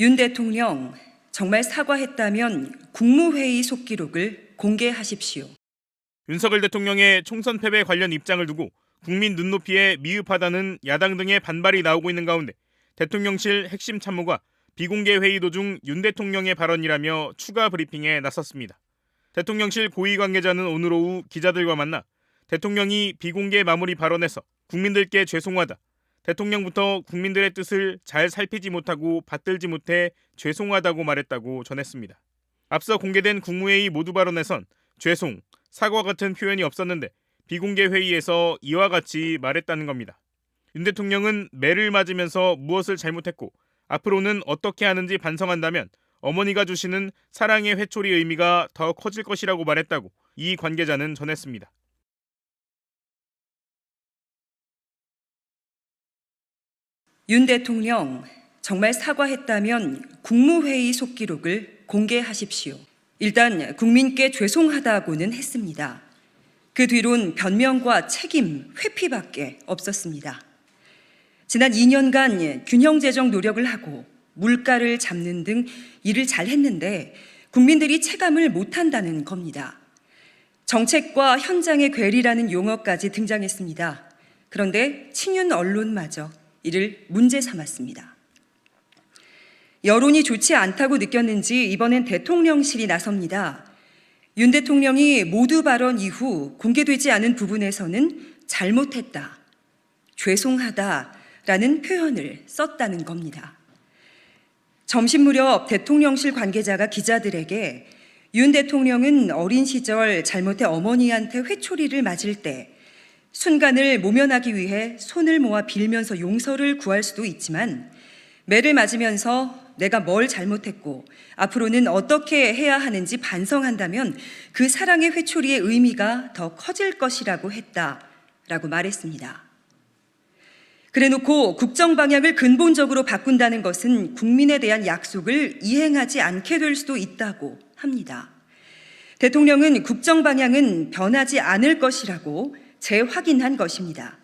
윤 대통령 정말 사과했다면 국무회의 속기록을 공개하십시오. 윤석열 대통령의 총선 패배 관련 입장을 두고 국민 눈높이에 미흡하다는 야당 등의 반발이 나오고 있는 가운데 대통령실 핵심 참모가 비공개 회의 도중 윤 대통령의 발언이라며 추가 브리핑에 나섰습니다. 대통령실 고위 관계자는 오늘 오후 기자들과 만나 대통령이 비공개 마무리 발언에서 국민들께 죄송하다. 대통령부터 국민들의 뜻을 잘 살피지 못하고 받들지 못해 죄송하다고 말했다고 전했습니다. 앞서 공개된 국무회의 모두 발언에선 죄송, 사과 같은 표현이 없었는데 비공개 회의에서 이와 같이 말했다는 겁니다. 윤 대통령은 매를 맞으면서 무엇을 잘못했고 앞으로는 어떻게 하는지 반성한다면 어머니가 주시는 사랑의 회초리 의미가 더 커질 것이라고 말했다고 이 관계자는 전했습니다. 윤 대통령 정말 사과했다면 국무회의 속기록을 공개하십시오. 일단 국민께 죄송하다고는 했습니다. 그 뒤론 변명과 책임, 회피밖에 없었습니다. 지난 2년간 균형 재정 노력을 하고 물가를 잡는 등 일을 잘 했는데 국민들이 체감을 못 한다는 겁니다. 정책과 현장의 괴리라는 용어까지 등장했습니다. 그런데 친윤 언론마저 이를 문제 삼았습니다. 여론이 좋지 않다고 느꼈는지 이번엔 대통령실이 나섭니다. 윤 대통령이 모두 발언 이후 공개되지 않은 부분에서는 잘못했다, 죄송하다라는 표현을 썼다는 겁니다. 점심 무렵 대통령실 관계자가 기자들에게 윤 대통령은 어린 시절 잘못해 어머니한테 회초리를 맞을 때 순간을 모면하기 위해 손을 모아 빌면서 용서를 구할 수도 있지만 매를 맞으면서 내가 뭘 잘못했고 앞으로는 어떻게 해야 하는지 반성한다면 그 사랑의 회초리의 의미가 더 커질 것이라고 했다라고 말했습니다. 그래 놓고 국정 방향을 근본적으로 바꾼다는 것은 국민에 대한 약속을 이행하지 않게 될 수도 있다고 합니다. 대통령은 국정 방향은 변하지 않을 것이라고 재확인한 것입니다.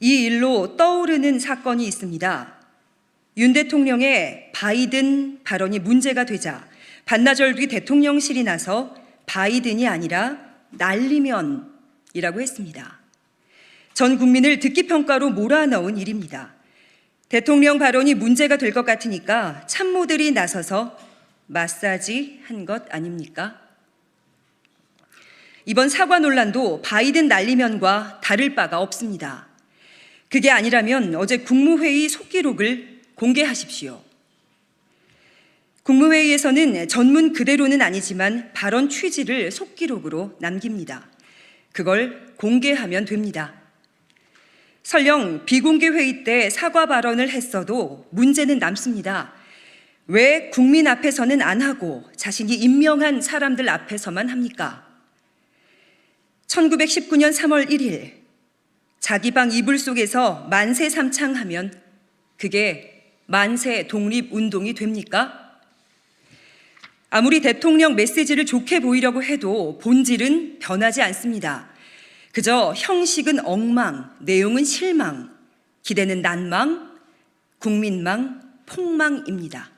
이 일로 떠오르는 사건이 있습니다. 윤 대통령의 바이든 발언이 문제가 되자 반나절 뒤 대통령실이 나서 바이든이 아니라 날리면이라고 했습니다. 전 국민을 듣기 평가로 몰아넣은 일입니다. 대통령 발언이 문제가 될 것 같으니까 참모들이 나서서 마사지 한 것 아닙니까? 이번 사과 논란도 바이든 날리면과 다를 바가 없습니다. 그게 아니라면 어제 국무회의 속기록을 공개하십시오. 국무회의에서는 전문 그대로는 아니지만 발언 취지를 속기록으로 남깁니다. 그걸 공개하면 됩니다. 설령 비공개 회의 때 사과 발언을 했어도 문제는 남습니다. 왜 국민 앞에서는 안 하고 자신이 임명한 사람들 앞에서만 합니까? 1919년 3월 1일 자기 방 이불 속에서 만세 삼창하면 그게 만세 독립 운동이 됩니까? 아무리 대통령 메시지를 좋게 보이려고 해도 본질은 변하지 않습니다. 그저 형식은 엉망, 내용은 실망, 기대는 난망, 국민망, 폭망입니다.